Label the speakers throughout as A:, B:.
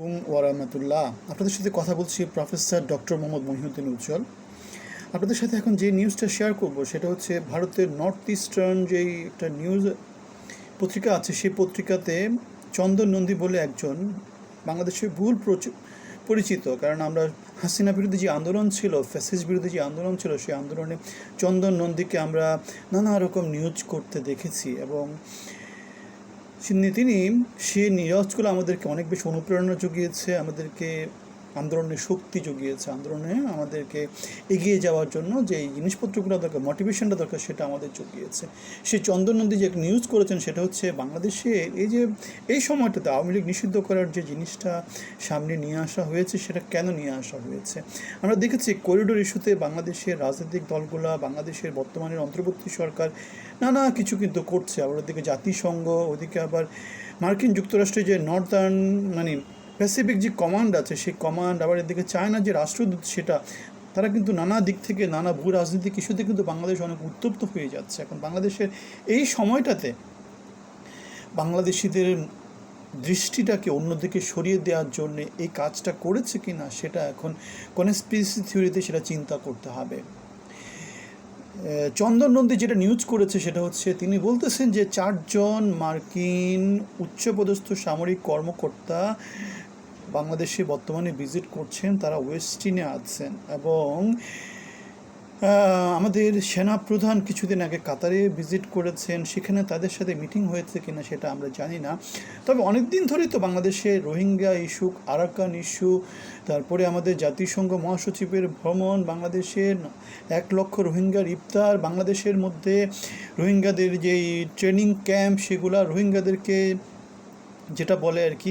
A: হুম ওয়ারাহমাতুল্লাহ। আপনাদের সাথে কথা বলছি প্রফেসর ডক্টর মোহাম্মদ মহিউদ্দিন উজ্জ্বল। আপনাদের সাথে এখন যে নিউজটা শেয়ার করব, সেটা হচ্ছে ভারতের নর্থ ইস্টার্ন যেই একটা নিউজ পত্রিকা আছে, সেই পত্রিকাতে চন্দন নন্দী বলে একজন বাংলাদেশের ভুল প্রচ- পরিচিত। কারণ আমরা হাসিনা বিরোধী যে আন্দোলন ছিল ফ্যাসিস বিরোধী যে আন্দোলন ছিল, সেই আন্দোলনে চন্দন নন্দীকে আমরা নানা রকম নিউজ করতে দেখেছি এবং তিনি- সে নিরজগুলো আমাদেরকে অনেক বেশি অনুপ্রেরণা জুগিয়েছে আমাদেরকে আন্দোলনের শক্তি জুগিয়েছে, আন্দোলনে আমাদেরকে এগিয়ে যাওয়ার জন্য যে জিনিসপত্রগুলো দরকার মোটিভেশনটা দরকার, সেটা আমাদের জুগিয়েছে। সে চন্দন নন্দী যে নিউজ করেছেন, সেটা হচ্ছে বাংলাদেশে এই যে এই সময়টাতে আওয়ামী লীগ নিষিদ্ধ করার যে জিনিসটা সামনে নিয়ে আসা হয়েছে, সেটা কেন নিয়ে আসা হয়েছে? আমরা দেখেছি করিডোর ইস্যুতে বাংলাদেশের রাজনৈতিক দলগুলা, বাংলাদেশের বর্তমানের অন্তর্বর্তী সরকার নানা কিছু কিন্তু করছে। আবার ওদিকে জাতিসংঘ, ওদিকে আবার মার্কিন যুক্তরাষ্ট্রের যে নর্দার্ন মানে প্যাসিফিক যে কমান্ড আছে, সেই কমান্ড আবার এদিকে চায়নার যে রাষ্ট্রদূত সেটা, তারা কিন্তু নানা দিক থেকে নানা ভূ রাজনৈতিক ইস্যুতে কিন্তু বাংলাদেশ অনেক উত্তপ্ত হয়ে যাচ্ছে। এখন বাংলাদেশের এই সময়টাতে বাংলাদেশিদের দৃষ্টিটাকে অন্যদিকে সরিয়ে দেওয়ার জন্য এই কাজটা করেছে কি না সেটা এখন কনস্পিরেসি থিওরিতে সেটা চিন্তা করতে হবে। চন্দন নন্দী যেটা নিউজ করেছে সেটা হচ্ছে, তিনি বলতেছেন যে চারজন মার্কিন উচ্চপদস্থ সামরিক কর্মকর্তা বাংলাদেশে বর্তমানে ভিজিট করছেন, তারা ওয়েস্টিনে আছেন এবং আমাদের সেনা প্রধান কিছুদিন আগে কাতারে ভিজিট করেছেন, সেখানে তাদের সাথে মিটিং হয়েছে কিনা সেটা আমরা জানি না। তবে অনেক দিন ধরেই তো বাংলাদেশে রোহিঙ্গা ইস্যু আরাকান ইস্যু তারপরে আমাদের জাতিসংঘ মহাসচিবের ভ্রমণ, বাংলাদেশের এক লক্ষ রোহিঙ্গার ইফতার, বাংলাদেশের মধ্যে রোহিঙ্গাদের যেই ট্রেনিং ক্যাম্প সেগুলা রোহিঙ্গাদেরকে যেটা বলে আর কি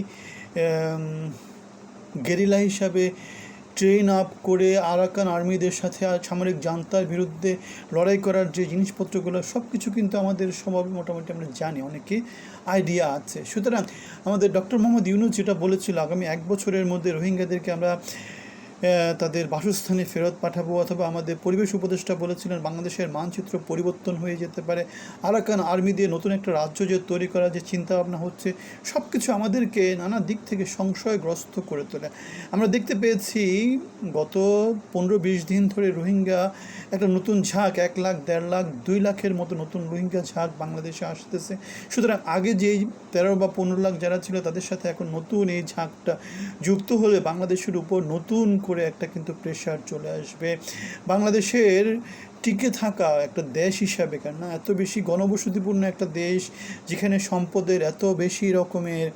A: গেরিলা হিসাবে ট্রেন আপ করে আরাকান আর্মিদের সাথে সামরিক জান্তার বিরুদ্ধে লড়াই করার যে জিনিসপত্রগুলো সব কিছু কিন্তু আমাদের সবাই মোটামুটি আমরা জানি, অনেকে আইডিয়া আছে। সুতরাং আমাদের ডক্টর মোহাম্মদ ইউনুস যেটা বলেছিল, আগামী এক বছরের মধ্যে রোহিঙ্গাদেরকে আমরা তাদের বাসস্থানে ফেরত পাঠাবো অথবা আমাদের পরিবেশ উপদেষ্টা বলেছিলেন, বাংলাদেশের মানচিত্র পরিবর্তন হয়ে যেতে পারে। আরাকান আর্মি দিয়ে নতুন একটা রাজ্য যে তৈরি করা যে চিন্তাভাবনা হচ্ছে সব কিছু আমাদেরকে নানা দিক থেকে সংশয়গ্রস্ত করে তোলে। আমরা দেখতে পেয়েছি, গত পনেরো বিশ দিন ধরে রোহিঙ্গা একটা নতুন ঝাঁক, এক লাখ, দেড় লাখ, দুই লাখের মতো নতুন রোহিঙ্গা ঝাঁক বাংলাদেশে আসতেছে। সুতরাং আগে যেই তেরো বা পনেরো লাখ যারা ছিল, তাদের সাথে এখন নতুন এই ঝাঁকটা যুক্ত হলে বাংলাদেশের উপর নতুন করে একটা কিন্তু প্রেশার চলে আসবে। বাংলাদেশের টিকে থাকা একটা দেশ হিসাবে কেন এত বেশি গণবসতিপূর্ণ একটা দেশ যেখানে সম্পদের এত বেশি রকমের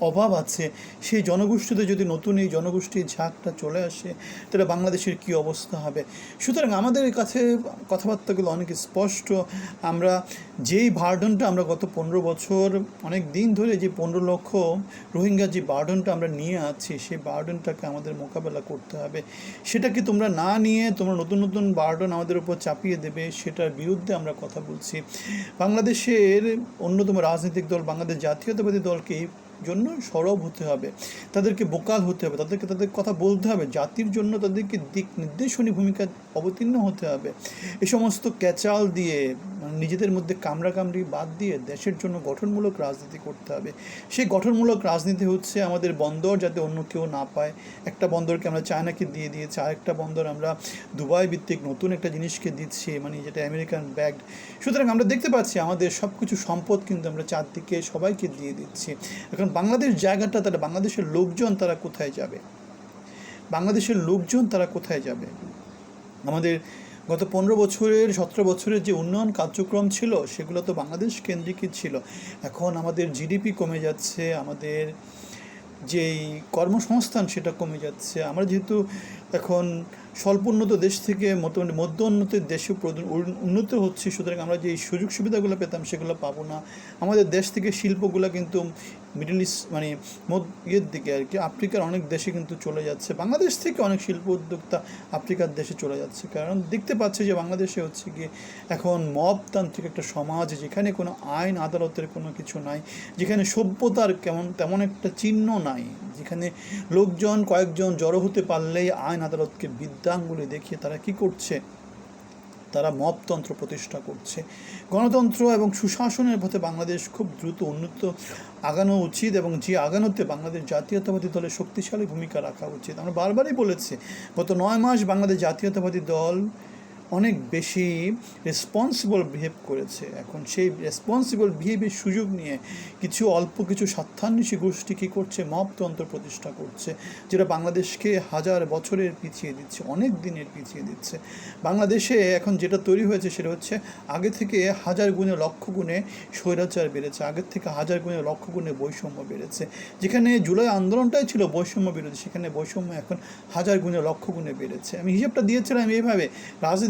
A: অভাব আছে, সেই জনগোষ্ঠীতে যদি নতুন এই জনগোষ্ঠীর ঝাঁকটা চলে আসে, তাহলে বাংলাদেশের কী অবস্থা হবে? সুতরাং আমাদের কাছে কথাবার্তাগুলো অনেক স্পষ্ট। আমরা যেই বার্ডনটা আমরা গত পনেরো বছর, অনেক দিন ধরে যে পনেরো লক্ষ রোহিঙ্গা যে বার্ডনটা আমরা নিয়ে আছি, সেই বার্ডনটাকে আমাদের মোকাবেলা করতে হবে। সেটাকে তোমরা না নিয়ে, তোমরা নতুন নতুন বার্ডন আমাদের উপর চাপিয়ে দেবে, সেটার বিরুদ্ধে আমরা কথা বলছি। বাংলাদেশের অন্যতম রাজনৈতিক দল, বাংলাদেশ জাতীয়তাবাদী দলকে জন্য সরব হতে হবে, তাদেরকে বোকাল হতে হবে, তাদেরকে তাদের কথা বলতে হবে, জাতির জন্য তাদেরকে দিক নির্দেশনী ভূমিকা অবতীর্ণ হতে হবে। এ সমস্ত ক্যাচাল দিয়ে মানে নিজেদের মধ্যে কামড়াকামড়ি বাদ দিয়ে দেশের জন্য গঠনমূলক রাজনীতি করতে হবে। সেই গঠনমূলক রাজনীতি হচ্ছে আমাদের বন্দর, যাতে অন্য কেউ না পায়। একটা বন্দরকে আমরা চায়নাকে দিয়ে দিয়েছি, আরেকটা বন্দর আমরা দুবাই ভিত্তিক নতুন একটা জিনিসকে দিচ্ছি মানে যেটা আমেরিকান ব্যাগড। সুতরাং আমরা দেখতে পাচ্ছি আমাদের সব কিছু সম্পদ কিন্তু আমরা চারদিকে সবাইকে দিয়ে দিচ্ছি। এখন বাংলাদেশ জায়গাটা তারা বাংলাদেশের লোকজন তারা কোথায় যাবে? বাংলাদেশের লোকজন তারা কোথায় যাবে? আমাদের গত পনেরো বছরের, সতেরো বছরের যে উন্নয়ন কার্যক্রম ছিল, সেগুলো তো বাংলাদেশ কেন্দ্রিকই ছিল। এখন আমাদের জিডিপি কমে যাচ্ছে, আমাদের যেই কর্মসংস্থান সেটা কমে যাচ্ছে। আমরা যেহেতু এখন স্বল্প উন্নত দেশ থেকে মোটামুটি মধ্য উন্নতির দেশে উন্নত হচ্ছে। সুতরাং আমরা যে সুযোগ সুবিধাগুলো পেতাম সেগুলো পাবো না। আমাদের দেশ থেকে শিল্পগুলো কিন্তু মিডল ইস্ট মানে ইয়ের দিকে আর কি, আফ্রিকার অনেক দেশে কিন্তু চলে যাচ্ছে। বাংলাদেশ থেকে অনেক শিল্প উদ্যোক্তা আফ্রিকার দেশে চলে যাচ্ছে। কারণ দেখতে পাচ্ছে যে বাংলাদেশে হচ্ছে গিয়ে এখন মবতান্ত্রিক একটা সমাজ, যেখানে কোনো আইন, আদালতের কোনো কিছু নাই, যেখানে সভ্যতার কেমন তেমন একটা চিহ্ন নাই। যেখানে লোকজন কয়েকজন জড়ো হতে পারলেই আইন আদালতকে বিদ্যাঙ্গুলি দেখিয়ে তারা কি করছে? তারা মপতন্ত্র প্রতিষ্ঠা করছে। গণতন্ত্র এবং সুশাসনের পথে বাংলাদেশ খুব দ্রুত উন্নত আগানো উচিত এবং যে আগানোতে বাংলাদেশ জাতীয়তাবাদী দলের শক্তিশালী ভূমিকা রাখা উচিত। আমরা বারবারই বলেছি, গত নয় মাস বাংলাদেশ জাতীয়তাবাদী দল অনেক বেশি রেসপন্সিবল বিহেভ করেছে। এখন সেই রেসপন্সিবল বিহেভের সুযোগ নিয়ে কিছু অল্প কিছু স্বার্থান্বেষী গোষ্ঠী কী করছে? মপতন্ত্র প্রতিষ্ঠা করছে, যেটা বাংলাদেশকে হাজার বছরের পিছিয়ে দিচ্ছে, অনেক দিনের পিছিয়ে দিচ্ছে। বাংলাদেশে এখন যেটা তৈরি হয়েছে সেটা হচ্ছে, আগে থেকে হাজার গুণে লক্ষ গুণে স্বৈরাচার বেড়েছে আগের থেকে হাজার গুণে লক্ষ গুণে বৈষম্য বেড়েছে। যেখানে জুলাই আন্দোলনটাই ছিল বৈষম্য বিরোধী, সেখানে বৈষম্য এখন হাজার গুণে লক্ষ গুণে বেড়েছে। আমি হিসাবটা দিয়েছিলাম এইভাবে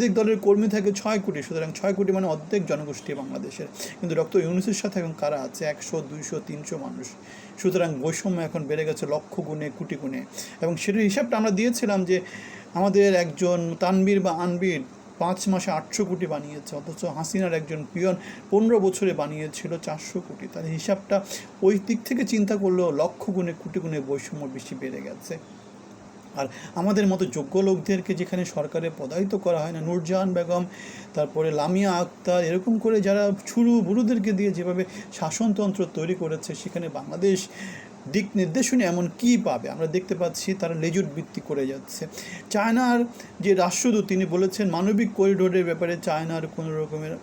A: রাজনৈতিক দলের কর্মী থাকে ছয় কোটি, সুতরাং ছয় কোটি মানে অর্ধেক জনগোষ্ঠী বাংলাদেশের। কিন্তু ডক্টর ইউনুসের সাথে এখন কারা আছে? একশো, দুইশো, তিনশো মানুষ। সুতরাং বৈষম্য এখন বেড়ে গেছে লক্ষ গুণে, কোটি গুণে। এবং সেটার হিসাবটা আমরা দিয়েছিলাম যে আমাদের একজন তানবীর বা আনবীর পাঁচ মাসে আটশো কোটি বানিয়েছে, অথচ হাসিনার একজন পিয়ন পনেরো বছরে বানিয়েছিল চারশো কোটি। তার হিসাবটা ওই দিক থেকে চিন্তা করলেও লক্ষ গুণে, কোটি গুণে বৈষম্য বেশি বেড়ে গেছে। আর আমাদের মতো যোগ্য লোকদেরকে যেখানে সরকারে পদায়িত করা হয় না, নূরজাহান বেগম, তারপরে লামিয়া আক্তার, এরকম করে যারা ছুরু বুড়োদেরকে দিয়ে যেভাবে শাসনতন্ত্র তৈরি করেছে, সেখানে বাংলাদেশ দিক নির্দেশনে এমন কী পাবে? আমরা দেখতে পাচ্ছি তারা লেজুট ভিত্তি করে যাচ্ছে। চায়নার যে রাষ্ট্রদূত, তিনি বলেছেন, মানবিক করিডোরের ব্যাপারে চায়নার কোনো রকমের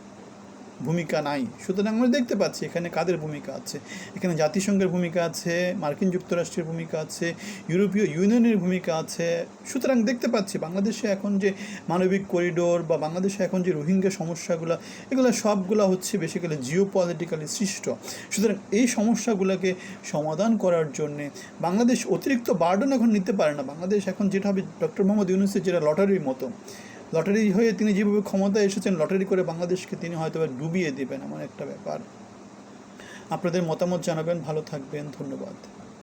A: ভূমিকা নাই। সুতরাং আমরা দেখতে পাচ্ছি এখানে কাদের ভূমিকা আছে। এখানে জাতিসংঘের ভূমিকা আছে, মার্কিন যুক্তরাষ্ট্রের ভূমিকা আছে, ইউরোপীয় ইউনিয়নের ভূমিকা আছে। সুতরাং দেখতে পাচ্ছি বাংলাদেশে এখন যে মানবিক করিডোর বা বাংলাদেশে এখন যে রোহিঙ্গা সমস্যাগুলো, এগুলো সবগুলো হচ্ছে বেসিক্যালি জিও পলিটিক্যালি সৃষ্ট। সুতরাং এই সমস্যাগুলোকে সমাধান করার জন্যে বাংলাদেশ অতিরিক্ত বার্ডন এখন নিতে পারে না। বাংলাদেশ এখন যেটা হবে ডক্টর মোহাম্মদ ইউনুসের যেটা লটারির মতো। লটারি হয়ে তিনি যেভাবে ক্ষমতায় এসেছেন, লটারি করে বাংলাদেশকে তিনি হয়তো ডুবিয়ে দেবেন, এমন একটা ব্যাপার। আপনাদের মতামত জানাবেন, ভালো থাকবেন, ধন্যবাদ।